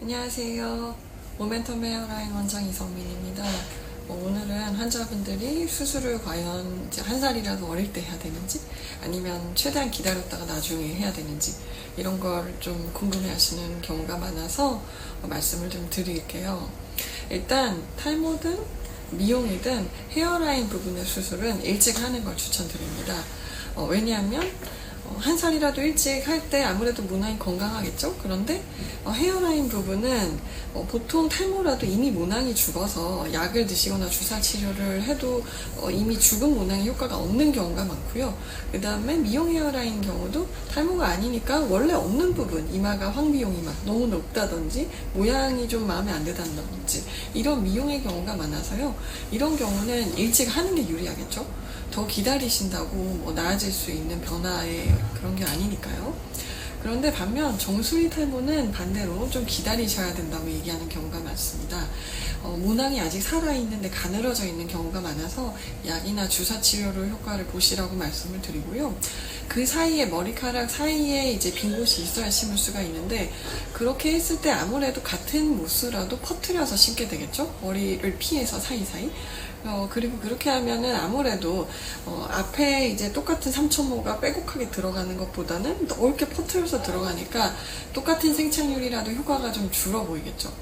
안녕하세요. 모멘텀 헤어라인 원장 이성민입니다. 어, 오늘은 환자분들이 수술을 과연 한 살이라도 어릴 때 해야 되는지 아니면 최대한 기다렸다가 나중에 해야 되는지 이런 걸 좀 궁금해 하시는 경우가 많아서 어, 말씀을 좀 드릴게요. 일단 탈모든 미용이든 헤어라인 부분의 수술은 일찍 하는 걸 추천드립니다. 어, 왜냐하면 어, 한 살이라도 일찍 할 때 아무래도 모낭이 건강하겠죠? 그런데 어, 헤어라인 부분은 어, 보통 탈모라도 이미 모낭이 죽어서 약을 드시거나 주사 치료를 해도 어, 이미 죽은 모낭의 효과가 없는 경우가 많고요. 그 다음에 미용 헤어라인 경우도 탈모가 아니니까 원래 없는 부분, 이마가 황미용 이마, 너무 높다든지 모양이 좀 마음에 안 든다든지 이런 미용의 경우가 많아서요. 이런 경우는 일찍 하는 게 유리하겠죠? 더 기다리신다고 뭐 나아질 수 있는 변화의 그런 게 아니니까요. 그런데 반면 정수리 탈모는 반대로 좀 기다리셔야 된다고 얘기하는 경우가 많습니다. 어, 모낭이 아직 살아있는데 가늘어져 있는 경우가 많아서 약이나 주사 치료로 효과를 보시라고 말씀을 드리고요. 그 사이에 머리카락 사이에 이제 빈 곳이 있어야 심을 수가 있는데 그렇게 했을 때 아무래도 같은 모스라도 퍼트려서 심게 되겠죠? 머리를 피해서 사이사이. 어, 그리고 그렇게 하면은 아무래도 어, 앞에 이제 똑같은 3.5가 빼곡하게 들어가는 것보다는 넓게 퍼트려서 들어가니까 똑같은 생착률이라도 효과가 좀 줄어 보이겠죠.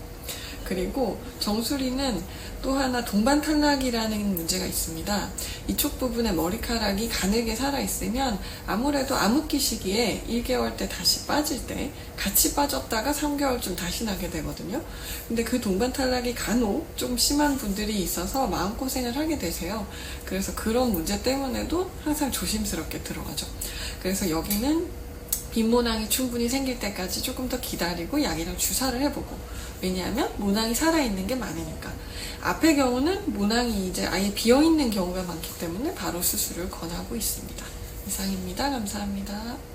그리고 정수리는 또 하나 동반 탈락이라는 문제가 있습니다. 이쪽 부분에 머리카락이 가늘게 살아있으면 아무래도 암흑기 시기에 1개월 때 다시 빠질 때 같이 빠졌다가 3개월쯤 다시 나게 되거든요. 근데 그 동반 탈락이 간혹 좀 심한 분들이 있어서 마음고생을 하게 되세요. 그래서 그런 문제 때문에도 항상 조심스럽게 들어가죠. 그래서 여기는 빈모낭이 충분히 생길 때까지 조금 더 기다리고 약이랑 주사를 해보고 왜냐하면 모낭이 살아있는 게 많으니까 앞의 경우는 모낭이 이제 아예 비어있는 경우가 많기 때문에 바로 수술을 권하고 있습니다. 이상입니다. 감사합니다.